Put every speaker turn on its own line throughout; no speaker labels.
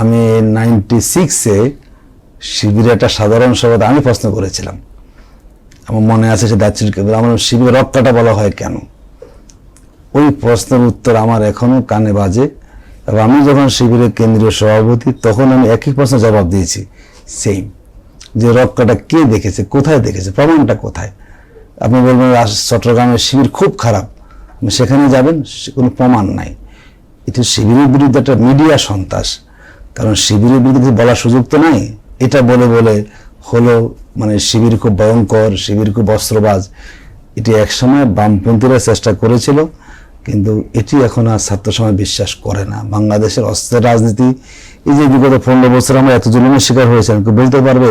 আমি নাইনটি সিক্সে শিবিরে একটা সাধারণ সভাতে আমি প্রশ্ন করেছিলাম। আমার মনে আছে সে দাচ্ছিলকে আমার শিবিরে রক কাটা বলা হয় কেন? ওই প্রশ্নের উত্তর আমার এখনও কানে বাজে এবং আমি যখন শিবিরের কেন্দ্রীয় সভাপতি, তখন আমি একই প্রশ্ন জবাব দিয়েছি সেম যে রক কাটা কে দেখেছে, কোথায় দেখেছে, প্রমাণটা কোথায়? আপনি বলবেন চট্টগ্রামের শিবির খুব খারাপ। আপনি সেখানে যাবেন কোনো প্রমাণ নাই। এটি শিবিরের বিরুদ্ধে একটা মিডিয়া সন্ত্রাস। কারণ শিবিরের বিরুদ্ধে বলার সুযোগ তো নাই। এটা বলে বলে হলো মানে শিবির খুব ভয়ঙ্কর, শিবির খুব অস্ত্রবাজ। এটি একসময় বামপন্থীরা চেষ্টা করেছিল, কিন্তু এটি এখন আর ছাত্র সমাজ বিশ্বাস করে না। বাংলাদেশের অস্ত্রের রাজনীতি, এই যে বিগত পনেরো বছর আমরা এত জুলুমের শিকার হয়েছেন কেউ বলতে পারবে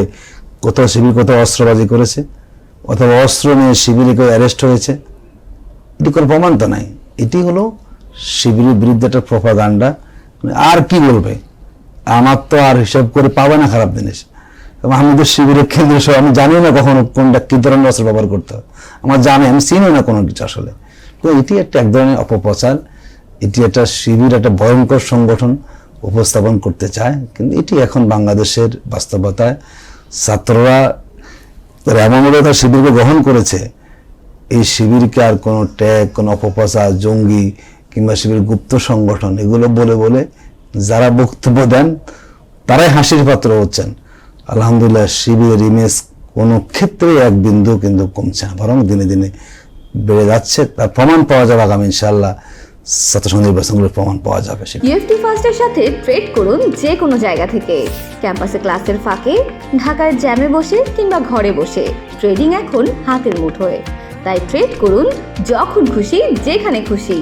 কোথাও শিবির কোথাও অস্ত্রবাজি করেছে, অথবা অস্ত্র নিয়ে শিবিরে কেউ অ্যারেস্ট হয়েছে? এটি কোনো প্রমাণ তো নাই। এটি হলো শিবিরের বিরুদ্ধে একটা প্রপাগান্ডা আর কি বলবে? আমার তো আর হিসাব করে পাবে না খারাপ জিনিস। তো শিবিরের কেন্দ্র সহ আমি জানি না কখনো কোনটা কি ধরনের অস্ত্র ব্যবহার করতে হবে আমার জানি, আমি চিনি না কোনো কিছু আসলে। তো এটি একটা এক ধরনের অপপ্রচার। এটি একটা শিবির, একটা ভয়ঙ্কর সংগঠন উপস্থাপন করতে চায়। কিন্তু এটি এখন বাংলাদেশের বাস্তবতায় ছাত্ররা তারা এমনভাবে তার শিবিরকে গ্রহণ করেছে, এই শিবিরকে আর কোনো ট্যাগ কোনো অপপ্রচার, জঙ্গি কিংবা শিবির গুপ্ত সংগঠন, এগুলো বলে বলে যারা বক্তব্য দেন, তারাই হাসির পাত্র হচ্ছেন। আলহামদুলিল্লাহ, শিবিরের ইমেজ কোনো ক্ষেত্রে এক বিন্দু কিন্তু কমছে না, বরং দিনে দিনে বেড়ে যাচ্ছে। তার প্রমাণ পাওয়া যাবে আগামী ইনশাল্লাহ ছাত্র সংঘ নির্বাচনগুলোর প্রমাণ পাওয়া যাবে সেটা
ইউএফটি ফার্স্টের সাথে ট্রেড করুন যে কোনো জায়গা থেকে। ক্যাম্পাসে ক্লাসের ফাঁকে, ঢাকার জ্যামে বসে কিংবা ঘরে বসে। ট্রেডিং এখন হাতের মুঠোয়। তাই ট্রেড করুন যখন খুশি, যেখানে খুশি।